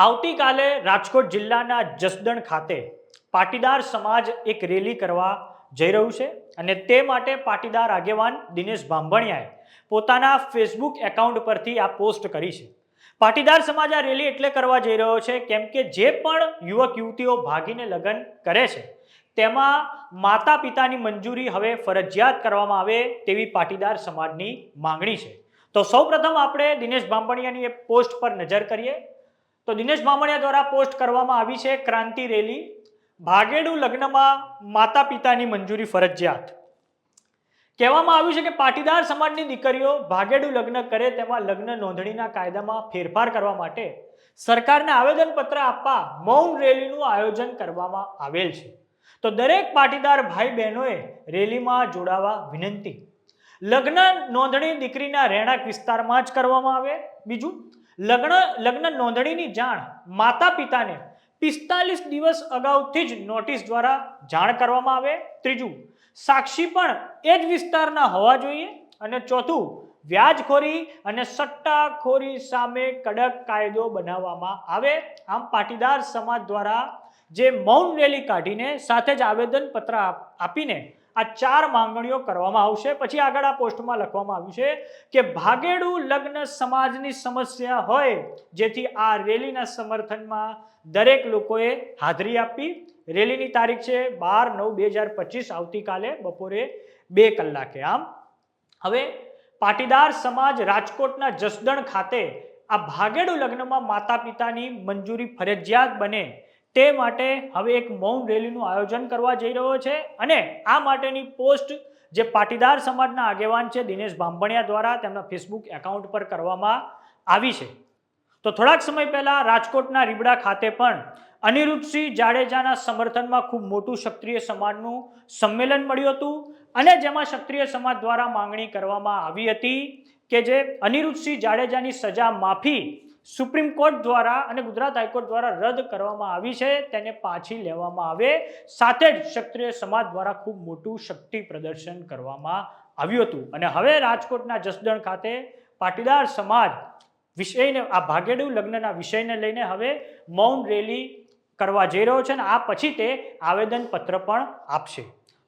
આવતીકાલે રાજકોટ જિલ્લાના જસદણ ખાતે પાટીદાર સમાજ એક રેલી કરવા જઈ રહ્યું છે અને તે માટે પાટીદાર આગેવાન દિનેશ ભાંભણિયાએ પોતાના ફેસબુક એકાઉન્ટ પરથી આ પોસ્ટ કરી છે. પાટીદાર સમાજ આ રેલી એટલે કરવા જઈ રહ્યો છે કેમ કે જે પણ યુવક, યુવતીઓ ભાગીને લગ્ન કરે છે, તેમાં માતા પિતાની મંજૂરી હવે ફરજિયાત કરવામાં આવે તેવી પાટીદાર સમાજની માંગણી છે. તો સૌપ્રથમ આપણે દિનેશ ભાંભણિયાની એ પોસ્ટ પર નજર કરીએ. તો દિનેશ બામણિયા દ્વારા પોસ્ટ કરવામાં આવી છે ક્રાંતિ રેલી. ભાગેડુ લગ્નમાં માતા પિતાની મંજૂરી ફરજિયાત. કહેવામાં આવ્યું છે કે પાટીદાર સમાજની દીકરીઓ ભાગેડુ લગ્ન કરે તેમાં લગ્ન નોંધણીના કાયદામાં ફેરફાર કરવા માટે સરકારને આવેદનપત્ર આપવા મૌન રેલીનું આયોજન કરવામાં આવેલ છે. તો દરેક પાટીદાર ભાઈ બહેનોએ રેલીમાં જોડાવા વિનંતી. લગ્ન નોંધણી દીકરીના રહેણાંક વિસ્તારમાં જ કરવામાં આવે. બીજું લગ્ન લગ્ન નોંધણીની જાણ માતા પિતાને પિસ્તાલીસ દિવસ અગાઉથી જ નોટિસ દ્વારા જાણ કરવામાં આવે. ત્રીજું, સાક્ષી પણ એ જ વિસ્તારના હોવા જોઈએ. અને ચોથું, વ્યાજખોરી અને સટ્ટાખોરી સામે કડક કાયદો બનાવવામાં આવે. આમ પાટીદાર સમાજ દ્વારા જે મૌન રેલી કાઢીને સાથે જ આવેદનપત્ર આપ- આપીને આ ચાર માંગણીઓ કરવામાં આવશે. પછી આગળ આ પોસ્ટમાં લખવામાં આવ્યું છે કે ભાગેડુ લગ્ન સમાજની સમસ્યા હોય, જેથી આ રેલીના સમર્થનમાં દરેક લોકોએ હાજરી આપી રેલીની તારીખ છે બાર નવ બે હજાર પચીસ, આવતીકાલે બપોરે બે કલાકે. આમ, હવે પાટીદાર સમાજ રાજકોટના જસદણ ખાતે આ ભાગેડુ લગ્નમાં માતા પિતાની મંજૂરી ફરજિયાત બને તે માટે હવે એક મૌન રેલીનું આયોજન કરવા જઈ રહ્યો છે અને આ માટેની પોસ્ટ જે પાટીદાર સમાજના આગેવાન છે દિનેશ બાંભણિયા દ્વારા તેમના ફેસબુક એકાઉન્ટ પર કરવામાં આવી છે. તો થોડાક સમય પહેલા રાજકોટના રીબડા ખાતે પણ અનિરુદ્ધસિંહ જાડેજાના સમર્થનમાં ખૂબ મોટું ક્ષત્રિય સમાજનું સંમેલન મળ્યું હતું અને જેમાં ક્ષત્રિય સમાજ દ્વારા માંગણી કરવામાં આવી હતી કે જે અનિરુદ્ધસિંહ જાડેજાની સજા માફી સુપ્રીમ કોર્ટ દ્વારા અને ગુજરાત હાઈકોર્ટ દ્વારા રદ કરવામાં આવી છે. તેને પાછી લેવામાં આવે. સાથે જ ક્ષત્રિય સમાજ દ્વારા ખૂબ મોટું શક્તિ પ્રદર્શન કરવામાં આવ્યું હતું. અને હવે રાજકોટના જસદણ ખાતે પાટીદાર સમાજ વિષયને, આ ભાગેડુ લગ્નના વિષયને લઈને હવે મૌન રેલી કરવા જઈ રહ્યો છે અને આ પછી તે આવેદનપત્ર પણ આપશે.